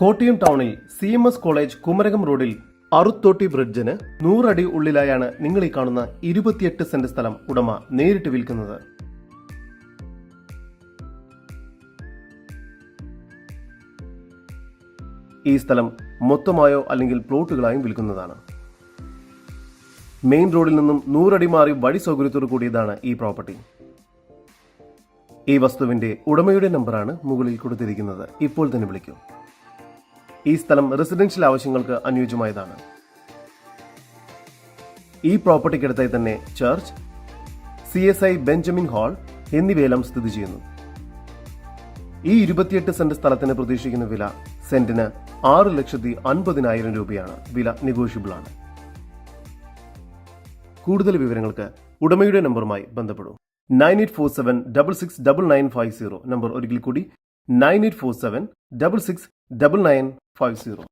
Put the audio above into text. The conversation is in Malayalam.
കോട്ടയം ടൗണിൽ C M S college Kumarakom റോഡിൽ അറുത്തോട്ടി ബ്രിഡ്ജിന് നൂറടി ഉള്ളിലായാണ് നിങ്ങൾ ഈ കാണുന്ന ഇരുപത്തിയെട്ട് സെന്റ് സ്ഥലം ഉടമ നേരിട്ട് വിൽക്കുന്നത്. ഈ സ്ഥലം മൊത്തമായോ അല്ലെങ്കിൽ പ്ലോട്ടുകളായും വിൽക്കുന്നതാണ്. മെയിൻ റോഡിൽ നിന്നും നൂറടി മാറി വഴി സൗകര്യത്തോടു കൂടിയതാണ് ഈ പ്രോപ്പർട്ടി. ഈ വസ്തുവിന്റെ ഉടമയുടെ നമ്പറാണ് മുകളിൽ കൊടുത്തിരിക്കുന്നത്. ഇപ്പോൾ തന്നെ വിളിക്കൂ. ഈ സ്ഥലം റെസിഡൻഷ്യൽ ആവശ്യങ്ങൾക്ക് അനുയോജ്യമായതാണ്. ഈ പ്രോപ്പർട്ടിക്കടുത്തായി തന്നെ church C S I Benjamin hall എന്നിവയെല്ലാം സ്ഥിതി ചെയ്യുന്നു. ഈ ഇരുപത്തിയെട്ട് സെന്റ് സ്ഥലത്തിന് പ്രതീക്ഷിക്കുന്ന വില സെന്റിന് ആറ് ലക്ഷത്തി അൻപതിനായിരം രൂപയാണ്. വില നെഗോഷ്യബിൾ ആണ്. കൂടുതൽ വിവരങ്ങൾക്ക് ഉടമയുടെ നമ്പറുമായി ബന്ധപ്പെടൂ. Nine eight four seven double six double nine five zero number ഒരിക്കൽ കൂടി nine eight four seven double six double nine five zero